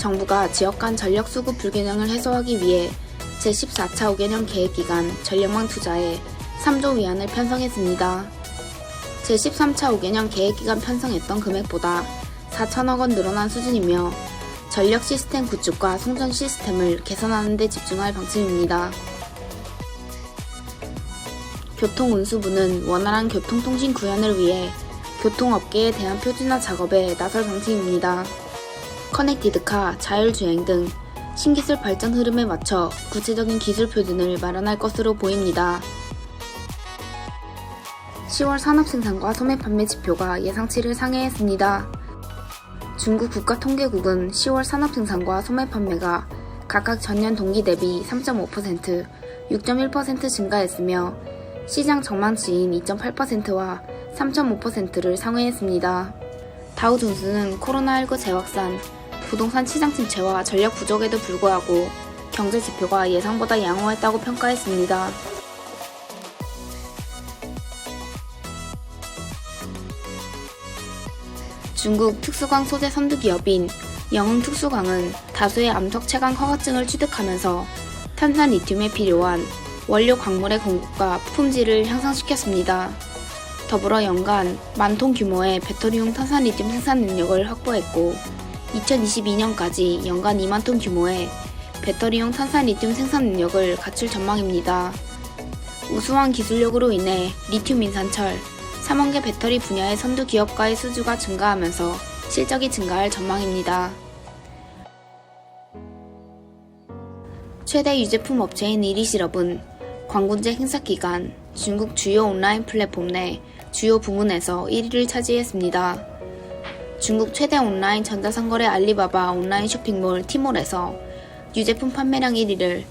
정부가 지역 간 전력 수급 불균형을 해소하기 위해 제14차 5개년 계획 기간 전력망 투자에 3조 위안을 편성했습니다. 제13차 5개년 계획 기간 편성했던 금액보다 4천억 원 늘어난 수준이며 전력 시스템 구축과 송전 시스템을 개선하는 데 집중할 방침입니다. 교통운수부는 원활한 교통통신 구현을 위해 교통업계에 대한 표준화 작업에 나설 방침입니다. 커넥티드카, 자율주행 등 신기술 발전 흐름에 맞춰 구체적인 기술 표준을 마련할 것으로 보입니다. 10월 산업 생산과 소매 판매 지표가 예상치를 상회했습니다. 중국 국가통계국은 10월 산업 생산과 소매 판매가 각각 전년 동기 대비 3.5%, 6.1% 증가했으며 시장 전망치인 2.8%와 3.5%를 상회했습니다. 다우존스는 코로나19 재확산, 부동산 시장 침체와 전력 부족에도 불구하고 경제 지표가 예상보다 양호했다고 평가했습니다. 중국 특수광 소재 선두 기업인 영흥 특수광은 다수의 암석 채광 허가증을 취득하면서 탄산 리튬에 필요한 원료 광물의 공급과 품질을 향상시켰습니다. 더불어 연간 만톤 규모의 배터리용 탄산 리튬 생산 능력을 확보했고 2022년까지 연간 2만 톤 규모의 배터리용 탄산 리튬 생산 능력을 갖출 전망입니다. 우수한 기술력으로 인해 리튬 인산철, 3원계 배터리 분야의 선두 기업가의 수주가 증가하면서 실적이 증가할 전망입니다. 최대 유제품 업체인 이리실업은 광군제 행사 기간 중국 주요 온라인 플랫폼 내 주요 부문에서 1위를 차지했습니다. 중국 최대 온라인 전자상거래 알리바바 온라인 쇼핑몰 티몰에서 유제품 판매량 1위를,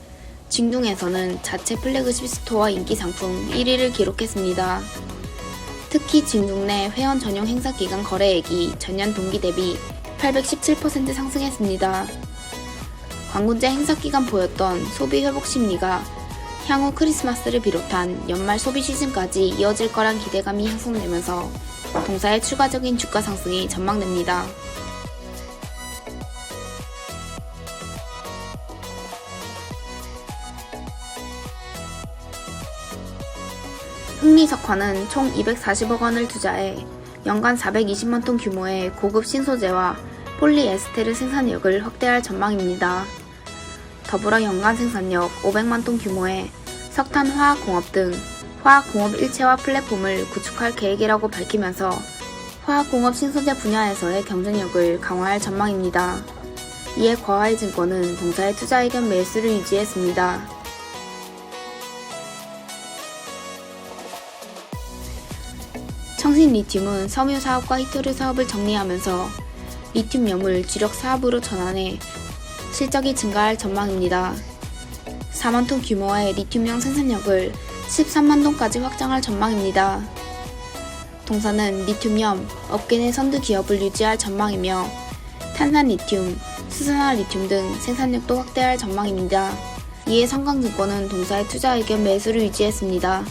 징둥에서는 자체 플래그십 스토어 인기 상품 1위를 기록했습니다. 특히 징둥 내 회원 전용 행사 기간 거래액이 전년 동기 대비 817% 상승했습니다. 광군제 행사 기간 보였던 소비 회복 심리가 향후 크리스마스를 비롯한 연말 소비 시즌까지 이어질 거란 기대감이 형성되면서 동사의 추가적인 주가 상승이 전망됩니다. 흥리석화는 총 240억 원을 투자해 연간 420만 톤 규모의 고급 신소재와 폴리에스테르 생산력을 확대할 전망입니다. 더불어 연간 생산력 500만 톤 규모의 석탄 화학 공업 등 화학공업 일체화 플랫폼을 구축할 계획이라고 밝히면서 화학공업 신소재 분야에서의 경쟁력을 강화할 전망입니다. 이에 과하이증권은 동사의 투자 의견 매수를 유지했습니다. 청신 리튬은 섬유 사업과 히토류 사업을 정리하면서 리튬 염을 주력 사업으로 전환해 실적이 증가할 전망입니다. 4만 톤 규모의 리튬형 생산력을 13만 톤까지 확장할 전망입니다. 동사는 리튬염 업계 내 선두 기업을 유지할 전망이며 탄산 리튬, 수산화 리튬 등 생산력도 확대할 전망입니다. 이에 성강증권은 동사의 투자 의견 매수를 유지했습니다.